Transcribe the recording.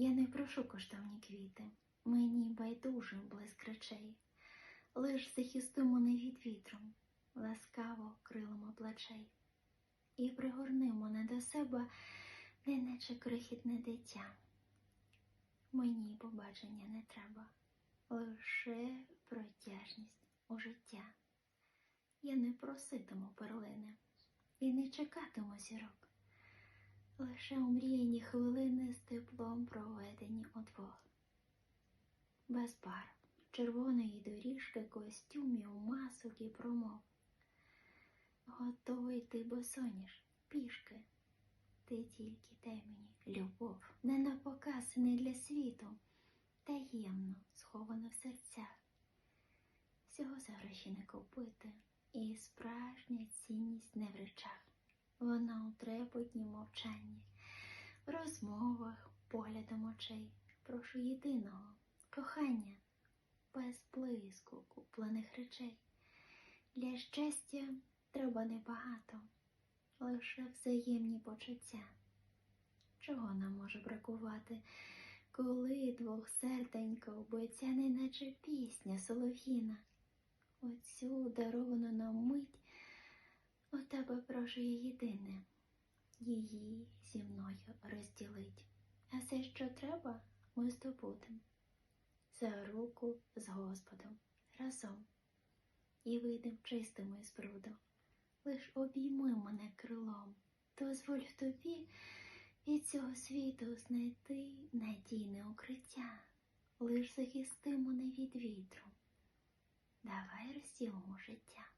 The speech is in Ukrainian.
Я не прошу коштовні квіти, мені байдуже блиск речей, лиш захисти мене від вітру, ласкаво крилами плечей, і пригорни мене до себе, неначе крихітне дитя. Мені побачення не треба, лише протяжність у життя. Я не проситиму перлини і не чекатиму зірок. Лише омріяні хвилини з теплом проведені удвох. Без пар, червоної доріжки, костюмів, масок і промов. Готовий ти босоніж, пішки. Ти тільки дай мені любов, не на показ, не для світу, таємно сховано в серцях. Всього за гроші не купити, і справжня цінність не в речах. Вона у мовчанні, в розмовах, поглядом очей. Прошу єдиного кохання, без блиску куплених речей. Для щастя треба небагато, лише взаємні почуття. Чого нам може бракувати, коли двох серденька обоця, неначе пісня солов'їна, оцю даровану нам мить. У тебе прошу єдине, її зі мною розділить. А все, що треба, ми здобудем. За руку з Господом разом і вийдем чистими із бруду. Лиш обійми мене крилом, дозволь тобі від цього світу знайти надійне укриття, лиш захисти мене від вітру. Давай розділимо життя.